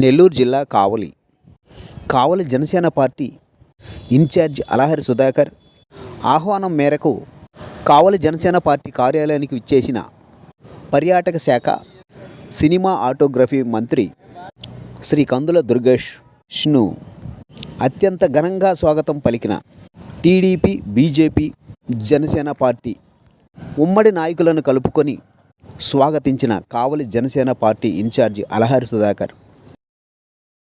నెల్లూరు జిల్లా Kavali. Kavali Janasena party incharge Alahari Sudhakar ఆహ్వానం మేరకు కావలి జనసేన పార్టీ కార్యాలయానికి విచ్చేసిన పర్యాటక శాఖ సినిమా ఆటోగ్రఫీ మంత్రి శ్రీ కందుల దుర్గేష్ను అత్యంత ఘనంగా స్వాగతం పలికిన టీడీపీ బీజేపీ జనసేన పార్టీ ఉమ్మడి నాయకులను కలుపుకొని స్వాగతించిన కావలి జనసేన పార్టీ ఇన్ఛార్జి అలహరి సుధాకర్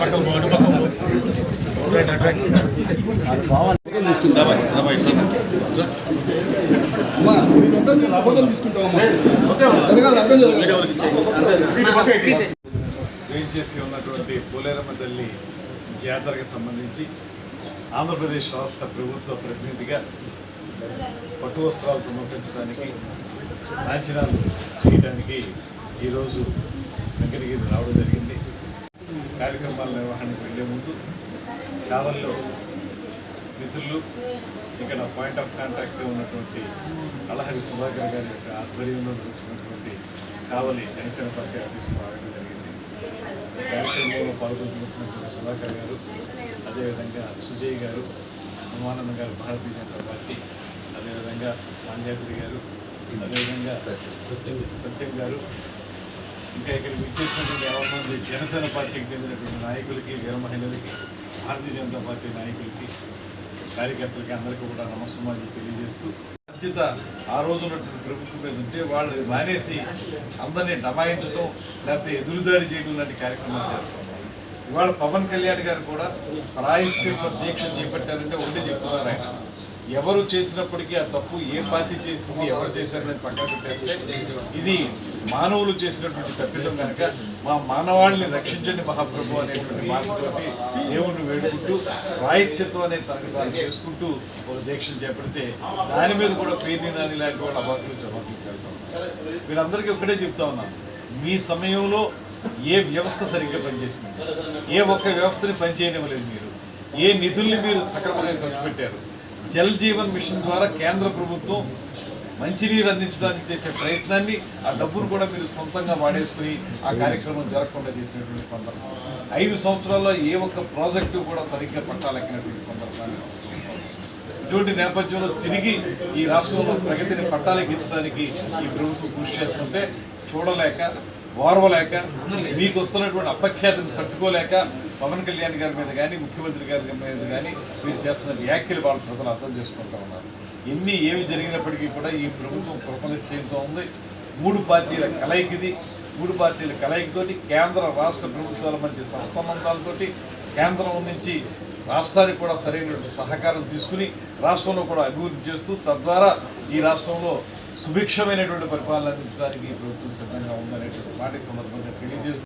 ఎవడో వేయించేసి ఉన్నటువంటి పోలేరమ్మ తల్లి జాతరకు సంబంధించి ఆంధ్రప్రదేశ్ రాష్ట్ర ప్రభుత్వ ప్రతినిధిగా పట్టు వస్త్రాలు సమర్పించడానికి లాంఛనాలు చేయడానికి ఈరోజు వెంకటగిరి రావడం జరిగింది. కార్యక్రమాల నిర్వహణకు వెళ్ళే ముందు కావల్లో మిత్రులు ఇక్కడ పాయింట్ ఆఫ్ కాంటాక్ట్ ఉన్నటువంటి అలహరి సుధాకర్ గారి యొక్క ఆధ్వర్యంలో చూసినటువంటి కావలి జనసేన పార్టీ ఆఫీసు రావడం జరిగింది. కార్యక్రమంలో పాల్గొంటున్నటువంటి సుధాకర్ గారు అదేవిధంగా సుజయ్ గారు హనుమానంద గారు భారతీయ జనతా పార్టీ అదేవిధంగా మాంజాద్రి గారు అదేవిధంగా సత్యం. సత్యం గారు ఇంకా ఇక్కడికి విచ్చేసినటువంటి ఎవరి జనసేన పార్టీకి చెందినటువంటి నాయకులకి వీర మహిళలకి భారతీయ జనతా పార్టీ నాయకులకి కార్యకర్తలకి అందరికీ కూడా నమస్కారాలు తెలియజేస్తూ బాధ్యత ఆ రోజు ఉన్నటువంటి ప్రభుత్వం మీద ఉంటే వాళ్ళు మానేసి అందరినీ డమాయించడం లేకపోతే ఎదురుదాడి చేయడం లాంటి కార్యక్రమాలు చేస్తున్నారు ఇవాళ పవన్ కళ్యాణ్ గారు కూడా ప్రాయశ్చిత్వ దీక్ష చేపట్టారంటే ఒంటి చెప్తున్నారు. ఎవరు చేసినప్పటికీ ఆ తప్పు ఏ పార్టీ చేసింది ఎవరు చేశారనేది పక్కన పెట్టేస్తే ఇది మానవులు చేసినటువంటి తప్పిదం కనుక మా మానవాళిని రక్షించండి మహాప్రభు అనేటువంటి మాటతోటి దేవుణ్ణి వేడుకుంటూ ప్రాయశ్చిత్తం అనే తనకు తాను చేసుకుంటూ ఒక దీక్షను చేపడితే దాని మీద కూడా పేరు నాని లాంటి వాళ్ళు అబాకులు చబాకులు వీళ్ళందరికీ ఒకటే చెప్తా ఉన్నాను మీ సమయంలో ఏ వ్యవస్థ సరిగ్గా పనిచేసింది? ఏ ఒక్క వ్యవస్థని పనిచేయనివ్వలేదు మీరు. ఏ నిధుల్ని మీరు సక్రమంగా ఖర్చు పెట్టారు? జల్ జీవన్ మిషన్ ద్వారా కేంద్ర ప్రభుత్వం మంచినీరు అందించడానికి చేసే ప్రయత్నాన్ని ఆ డబ్బును కూడా మీరు సొంతంగా వాడేసుకుని ఆ కార్యక్రమం జరగకుండా చేసినటువంటి సందర్భం. ఐదు సంవత్సరాల్లో ఏ ఒక్క ప్రాజెక్టు కూడా సరిగ్గా పట్టాలెక్కినటువంటి సందర్భాన్ని ఇటువంటి నేపథ్యంలో తిరిగి ఈ రాష్ట్రంలో ప్రగతిని పట్టాలెక్కించడానికి ఈ ప్రభుత్వం కృషి చేస్తుంటే చూడలేక ఓర్వలేక మీకు వస్తున్నటువంటి అపఖ్యాతిని తట్టుకోలేక పవన్ కళ్యాణ్ గారి మీద కానీ ముఖ్యమంత్రి గారి మీద కానీ మీరు చేస్తున్న వ్యాఖ్యలు వాళ్ళ ప్రజలు అర్థం చేసుకుంటూ ఉన్నారు. ఎన్ని ఏమి జరిగినప్పటికీ కూడా ఈ ప్రభుత్వం కృపనిశ్చయంతో ఉంది. మూడు పార్టీల కలయికది మూడు పార్టీల కలయికతోటి కేంద్ర రాష్ట్ర ప్రభుత్వాల మధ్య సత్సంబంధాలతోటి కేంద్రం నుంచి రాష్ట్రానికి కూడా సరైనటువంటి సహకారం తీసుకుని రాష్ట్రంలో కూడా అభివృద్ధి చేస్తూ తద్వారా ఈ రాష్ట్రంలో సుభిక్షమైనటువంటి పరిపాలన అందించడానికి ఈ ప్రభుత్వం సిద్ధంగా ఉందనేటువంటి మాట సందర్భంగా తెలియజేస్తూ